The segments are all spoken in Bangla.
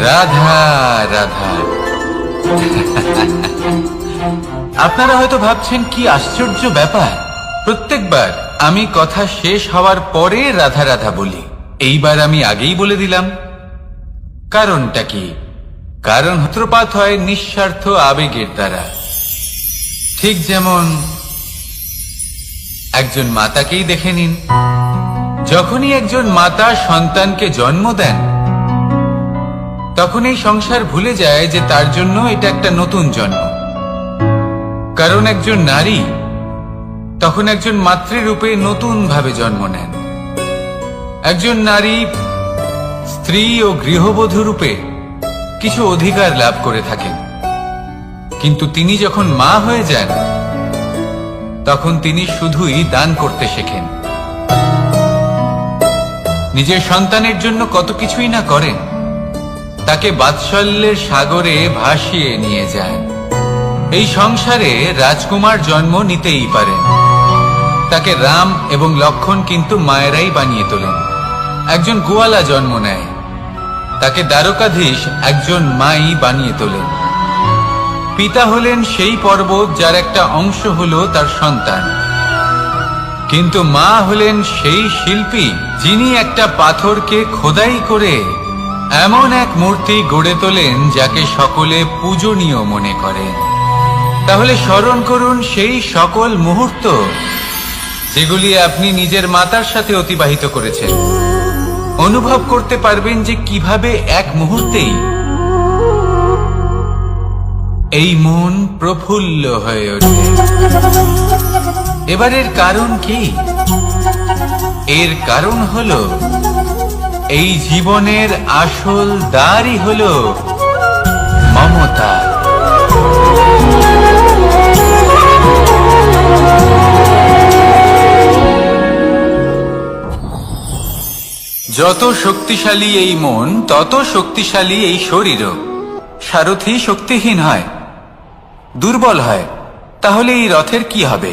রাধা রাধা। আপনারা হয়তো ভাবছেন, কি আশ্চর্য ব্যাপার। প্রত্যেকবার আমি কথা শেষ হওয়ার পরে রাধা রাধা বলি। এইবার আমি আগেই বলে দিলাম। কারণটা কি? কারণ হত্রপাত হয় নিঃস্বার্থ আবেগের দ্বারা। ঠিক যেমন একজন মাতাকেই দেখে নিন। যখনই একজন মাতা সন্তানকে জন্ম দেন তখন এই সংসার ভুলে যায় যে তার জন্য এটা একটা নতুন জন্ম। কারণ একজন নারী তখন একজন মাতৃরূপে নতুন ভাবে জন্ম নেন। একজন নারী স্ত্রী ও গৃহবধূ রূপে কিছু অধিকার লাভ করে থাকেন। কিন্তু তিনি যখন মা হয়ে যান, তখন তিনি শুধুই দান করতে শেখেন। নিজের সন্তানের জন্য কত কিছুই না করেন, তাকে বাৎসল্যের সাগরে ভাসিয়ে নিয়ে যায়। এই সংসারে রাজকুমার জন্ম নিতেই পারেন। তাকে রাম এবং লক্ষণ কিন্তু মায়েরাই বানিয়ে তোলেন। একজন গোয়ালা জন্ম নেয়। তাকে দ্বারকাধীশ একজন মাই বানিয়ে তোলেন। পিতা হলেন সেই পর্বত যার একটা অংশ হলো তার সন্তান। কিন্তু মা হলেন সেই শিল্পী যিনি একটা পাথরকে খোদাই করে এমন এক মূর্তি গড়ে তোলেন যাকে সকলে পূজনীয় মনে করেন তাহলে স্মরণ করুন সেই সকল মুহূর্ত যেগুলি আপনি নিজের মাতার সাথে অতিবাহিত করেছেন। অনুভব করতে পারবেন যে কীভাবে এক মুহূর্তেই এই মন প্রফুল্ল হয়ে ওঠে। এবারের কারণ কি? এর কারণ হলো, এই জীবনের আসল দ্বারই হলো মমতা। যত শক্তিশালী এই মন, তত শক্তিশালী এই শরীরও। সারথি শক্তিহীন হয়, দুর্বল হয়। তাহলে এই রথের কি হবে?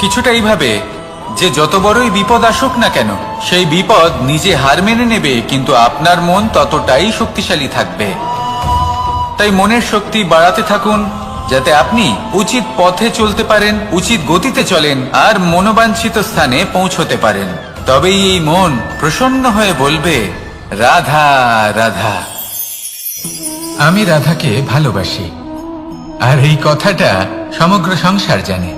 কিছুটা এইভাবে যে যত বড়ই বিপদ আসুক না কেন, সেই বিপদ নিজে হার মেনে নেবে, কিন্তু আপনার মন ততটাই শক্তিশালী থাকবে। তাই মনের শক্তি বাড়াতে থাকুন, যাতে আপনি উচিত পথে চলতে পারেন, উচিত গতিতে চলেন, আর মনোবাঞ্ছিত স্থানে পৌঁছতে পারেন। তবেই এই মন প্রসন্ন হয়ে বলবে, রাধা রাধা। আমি রাধাকে ভালোবাসি, আর এই কথাটা সমগ্র সংসার জানে।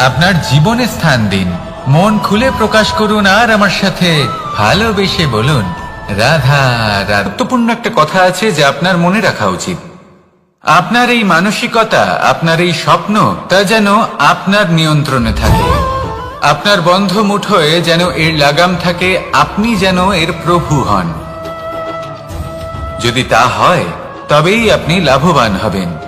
আপনার জীবনে স্থান দিন। মন খুলে প্রকাশ করুন আর আমার সাথে ভালোবেসে বলুন। রাধা গুরুত্বপূর্ণ একটা কথা আছে যে আপনার মনে রাখা উচিত। আপনার এই মানসিকতা, আপনার এই স্বপ্ন, তা যেন আপনার নিয়ন্ত্রণে থাকে। আপনার বন্ধ মুঠোয় যেন এর লাগাম থাকে, আপনি যেন এর প্রভু হন। যদি তা হয়, তবেই আপনি লাভবান হবেন।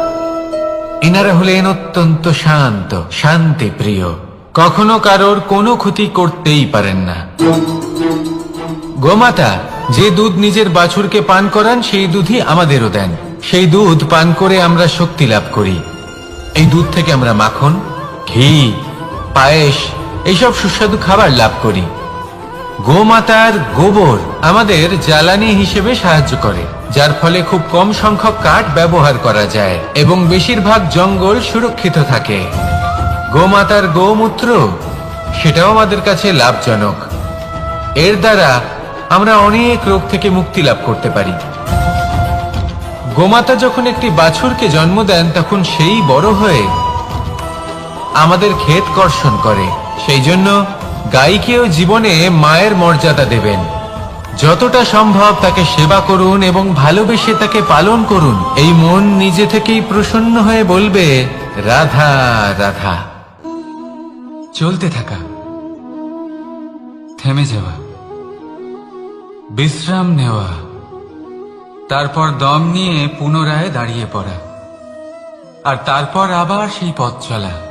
এনারা হলেন অত্যন্ত শান্ত, শান্তি প্রিয়। কখনো কারোর কোনো ক্ষতি করতেই পারেন না। গোমাতা, যে দুধ নিজের বাছুরকে পান করান, সেই দুধই আমাদেরও দেন। সেই দুধ পান করে আমরা শক্তি লাভ করি। এই দুধ থেকে আমরা মাখন, ঘি, পায়েস, এইসব সুস্বাদু খাবার লাভ করি। গোমাতার গোবর আমাদের জ্বালানি হিসেবে সাহায্য করে, যার ফলে খুব কম সংখ্যক কাঠ ব্যবহার করা যায় এবং বেশিরভাগ জঙ্গল সুরক্ষিত থাকে। গোমাতার গোমূত্র, সেটাও আমাদের কাছে লাভজনক। এর দ্বারা আমরা অনেক রোগ থেকে মুক্তি লাভ করতে পারি। গোমাতা যখন একটি বাছুরকে জন্ম দেন, তখন সেই বড় হয়ে আমাদের ক্ষেত কর্ষণ করে। সেই জন্য গাইকেও জীবনে মায়ের মর্যাদা দেবেন। যতটা সম্ভব তাকে সেবা করুন এবং ভালোবেসে তাকে পালন করুন। এই মন নিজে থেকেই প্রসন্ন হয়ে বলবে, রাধা রাধা। চলতে থাকা। থেমে যাওয়া। বিশ্রাম নেওয়া। তারপর দম নিয়ে পুনরায় দাঁড়িয়ে পড়া। আর তারপর আবার সেই পথ চলা।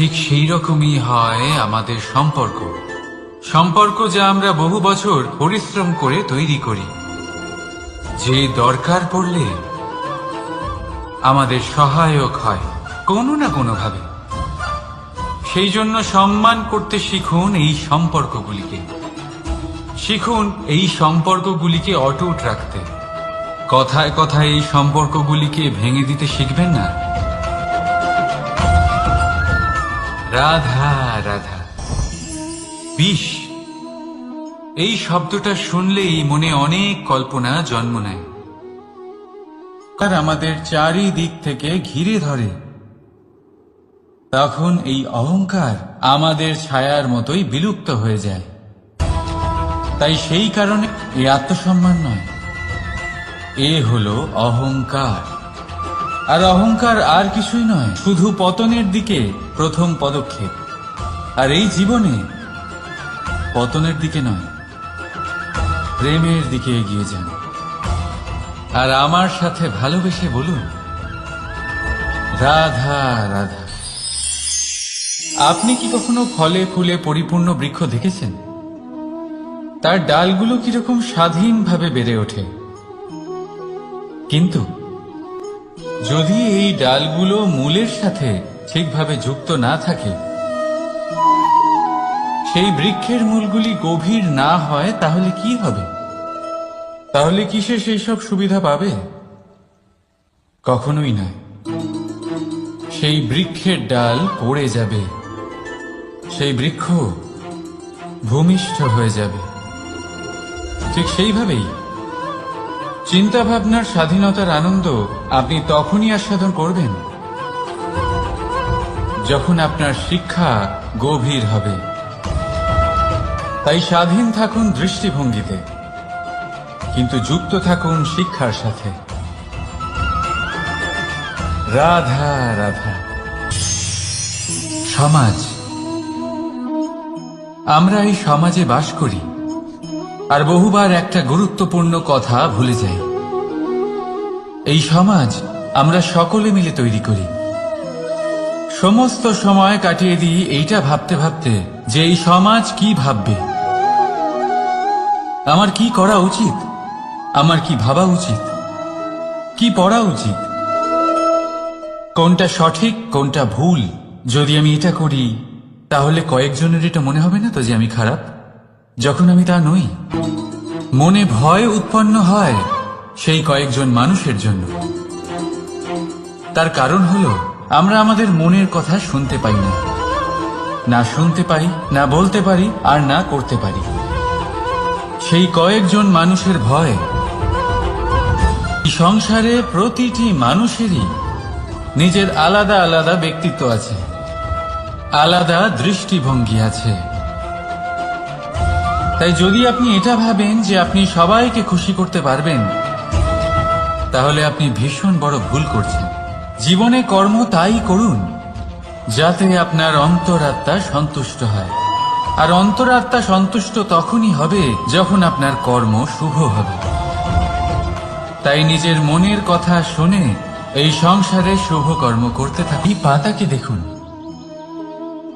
ঠিক সেই রকমই হয় আমাদের সম্পর্ক। সম্পর্ক যা আমরা বহু বছর পরিশ্রম করে তৈরি করি। যে দরকার পড়লে আমাদের সহায়ক হয়, কোনো না কোনোভাবে। সেই জন্য সম্মান করতে শিখুন এই সম্পর্কগুলিকে। শিখুন এই সম্পর্কগুলিকে অটুট রাখতে। কথায় কথায় এই সম্পর্কগুলিকে ভেঙে দিতে শিখবেন না। রাধা রাধা। বিষ। এই শব্দটা শুনলেই মনে অনেক কল্পনা জন্ম নেয়। আর আমাদের চারিদিক থেকে ঘিরে ধরে। তখন এই অহংকার আমাদের ছায়ার মতোই বিলুপ্ত হয়ে যায়। তাই সেই কারণে এই আত্মসম্মান নয়। এ হলো অহংকার। আর অহংকার আর কিছুই নয়, শুধু পতনের দিকে প্রথম পদক্ষেপ। আর এই জীবনে পতনের দিকে নয়, প্রেমের দিকে এগিয়ে যান। আর আমার সাথে ভালোবেসে বলুন, রাধা রাধা। আপনি কি কখনো ফলে ফুলে পরিপূর্ণ বৃক্ষ দেখেছেন? তার ডালগুলো কীরকম স্বাধীনভাবে বেড়ে ওঠে। কিন্তু যদি এই ডালগুলো মূলের সাথে ঠিকভাবে যুক্ত না থাকে, সেই বৃক্ষের মূলগুলি গভীর না হয়, তাহলে কি হবে? তাহলে কি সে সেই সব সুবিধা পাবে? কখনোই নয়। সেই বৃক্ষের ডাল পড়ে যাবে। সেই বৃক্ষ ভূমিষ্ঠ হয়ে যাবে। ঠিক সেইভাবেই চিন্তা ভাবনার স্বাধীনতার আনন্দ আপনি তখনই আস্বাদন করবেন যখন আপনার শিক্ষা গভীর হবে। তাই স্বাধীন থাকুন দৃষ্টিভঙ্গিতে, কিন্তু যুক্ত থাকুন শিক্ষার সাথে। রাধা রাধা। সমাজ। আমরা এই সমাজে বাস করি। আর বহুবার একটা গুরুত্বপূর্ণ কথা ভুলে যাই। এই সমাজ আমরা সকলে মিলে তৈরি করি। সমস্ত সময় কাটিয়ে দিই এইটা ভাবতে ভাবতে যে এই সমাজ কি ভাববে। আমার কি করা উচিত? আমার কি ভাবা উচিত? কি পড়া উচিত? কোনটা সঠিক, কোনটা ভুল? যদি আমি এটা করি, তাহলে কয়েকজনের এটা মনে হবে না তো যে আমি খারাপ? যখন আমি তা নই, মনে ভয় উৎপন্ন হয় সেই কয়েকজন মানুষের জন্য। তার কারণ হল, আমরা আমাদের মনের কথা শুনতে পাই না। না শুনতে পারি, না বলতে পারি, আর না করতে পারি। সেই কয়েকজন মানুষের ভয় সংসারে প্রতিটি মানুষেরই নিজের আলাদা আলাদা ব্যক্তিত্ব আছে, আলাদা দৃষ্টিভঙ্গি আছে। তাই যদি আপনি এটা ভাবেন যে আপনি সবাইকে খুশি করতে পারবেন, তাহলে আপনি ভীষণ বড় ভুল করছেন। জীবনে কর্ম তাই করুন, যাতে আপনার অন্তরাত্মা সন্তুষ্ট হয়। আর অন্তরাত্মা সন্তুষ্ট তখনই হবে যখন আপনার কর্ম শুভ হবে। তাই নিজের মনের কথা শুনে এই সংসারে শুভ কর্ম করতে থাকি পাতাকে দেখুন।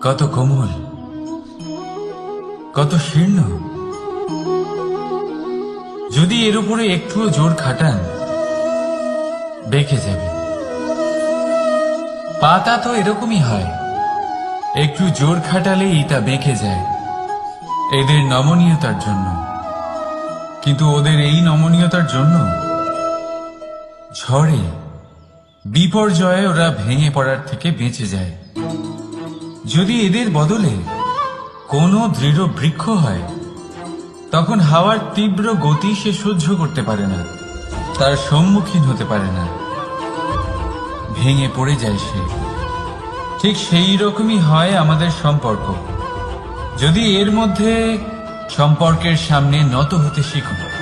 কত কোমল, কত শীর্ণ। যদি এর উপরে একটুও জোর খাটান বেঁকে যাবে। পাতা তো এরকমই হয়। একটু জোর খাটালেই তা বেঁকে যায়, এদের নমনীয়তার জন্য। কিন্তু ওদের এই নমনীয়তার জন্য ঝড়ে, বিপর্যয়ে ওরা ভেঙে পড়ার থেকে বেঁচে যায়। যদি এদের বদলে কোনো দৃঢ় বৃক্ষ হয় তখন হাওয়ার তীব্র গতি সে সহ্য করতে পারে না। তার সম্মুখীন হতে পারে না। ভেঙে পড়ে যায় সে। ঠিক সেই রকমই হয় আমাদের সম্পর্ক। যদি এর মধ্যে সম্পর্কের সামনে নত হতে শিখুন